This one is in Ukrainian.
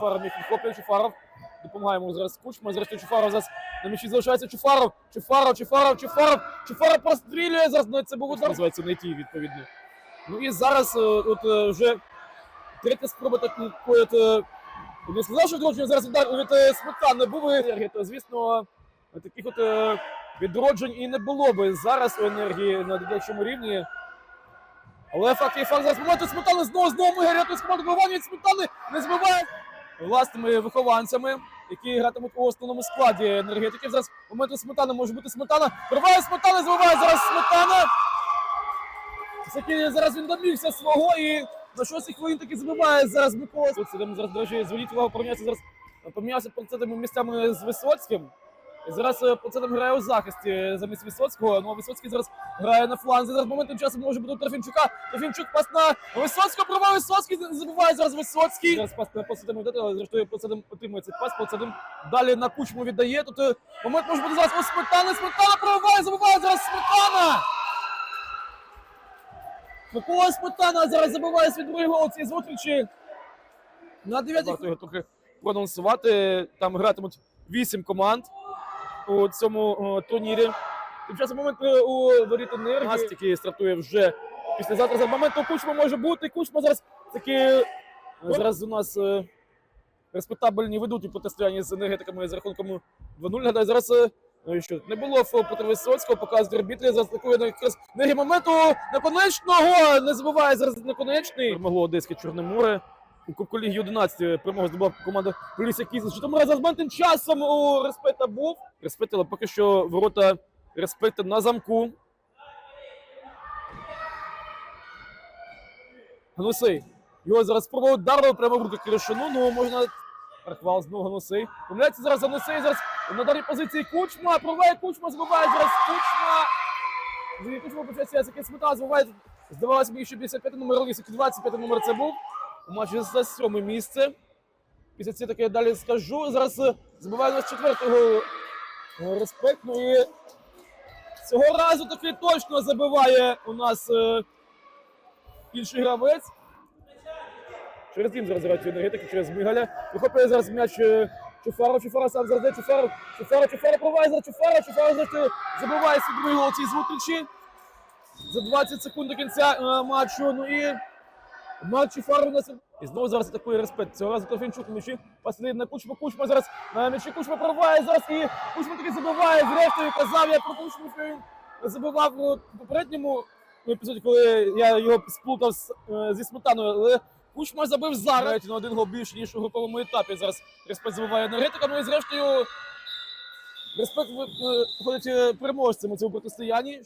захоплює Чуфаров. Допомагаємо зараз Кучма. Зрештою Чуфаров зараз на м'ячі залишається Чуфаров. Чуфаров, Чуфаров, Чуфаров. Чуфаров прострілює зараз. Ну, це був удар. Називається не ті, відповідно. Ну і зараз е, от е, вже третя спроба такої. е, Не сказав, що відродження зараз удар від е, Сметани був енергії, то звісно таких от відроджень і не було би зараз у енергії на дитячому рівні. Але факт є факт зараз моменту сметани знову знову ми рятує команду вбивання від сметани не збиває власними вихованцями, які гратимуть у основному складі енергетиків. Зараз моменту сметана може бути сметана. Приває сметана, збиває зараз сметана. Все-таки зараз він домігся свого і на шостій хвилин таки збиває зараз Микола. Тут зараз, до речі, зверніть увагу, помінявся зараз помінявся процентами місцями з Висоцьким. Зараз е, процентом грає у захисті замість Висоцького. Ну Висоцький зараз грає на фланзі. Зараз моментом часу може бути у Трофімчука. Трофімчук пас на Висоцького, провал Висоцький, забуває зараз Висоцький. Зараз пас на Поцедем віддати, але зрештою Поцедем отримує цей пас. Поцедем далі на кучму віддає. Тут е, момент може бути зараз у Сметани. Сметана пробиває, забуває зараз Сметана. Микола Сметана зараз забиває свій другий гол цієї зустрічі. На 9 Варто його трохи проанонсувати. Там гратимуть 8 команд у цьому турнірі. Тим часом момент е, у воріт енергії. Нас який стартує вже післязавтра. За моменту Кучма може бути. Кучма зараз таки е, зараз у нас е, респектабельні ведуть у протистоянні з енергетиками з рахунком 2-0. Гадаю, зараз ну і що не було проти Висоцького, показують арбітрі. Зараз такої якраз енергії моменту наконечного не забуває зараз наконечний. Перемогло Одеське Чорне море. У Кубку Ліги 11 перемогу здобула команда Полісся Кізл. Житомира за тим часом у Респета був. Респет, але поки що ворота Респета на замку. Гнусей. Його зараз спробував ударив прямо в руки Киришину. Ну, можна. Рахвал знову Гнусей. Помиляється зараз за Зараз на даній позиції Кучма. Пробиває Кучма, забиває зараз Кучма. Кучма почався який смета, забиває. Здавалося б, що 55 номер, якщо 25 номер це був. У матчі за сьоме місце. Після цього таке далі скажу. Зараз е, забиває нас четвертого е, респект. Ну і цього разу таки точно забиває у нас е, інший гравець. Через ним зараз грають енергетики, через Мигаля. Вихоплює зараз м'яч е, Чуфаров. Чуфаров сам зараз де Чуфаров. Чуфаров, Чуфаров проває зараз Чуфаров. Чуфаров зараз забиває свій другий гол цій зустрічі. За 20 секунд до кінця е, матчу. Ну і Марк Чуфаров у нас. І знову зараз атакує респект. Цього разу Трофімчук на м'ячі. Пасує на Кучма. Кучма зараз на м'ячі. Кучма проває зараз і Кучма таки забиває. Зрештою казав я про Кучму, що він забивав у попередньому епізоді, коли я його сплутав з, е, зі сметаною. Але Кучма забив зараз. Навіть на один гол більше, ніж у груповому етапі. Зараз респект забиває енергетика. Ну і зрештою респект е, виходить е, переможцем у цьому протистоянні.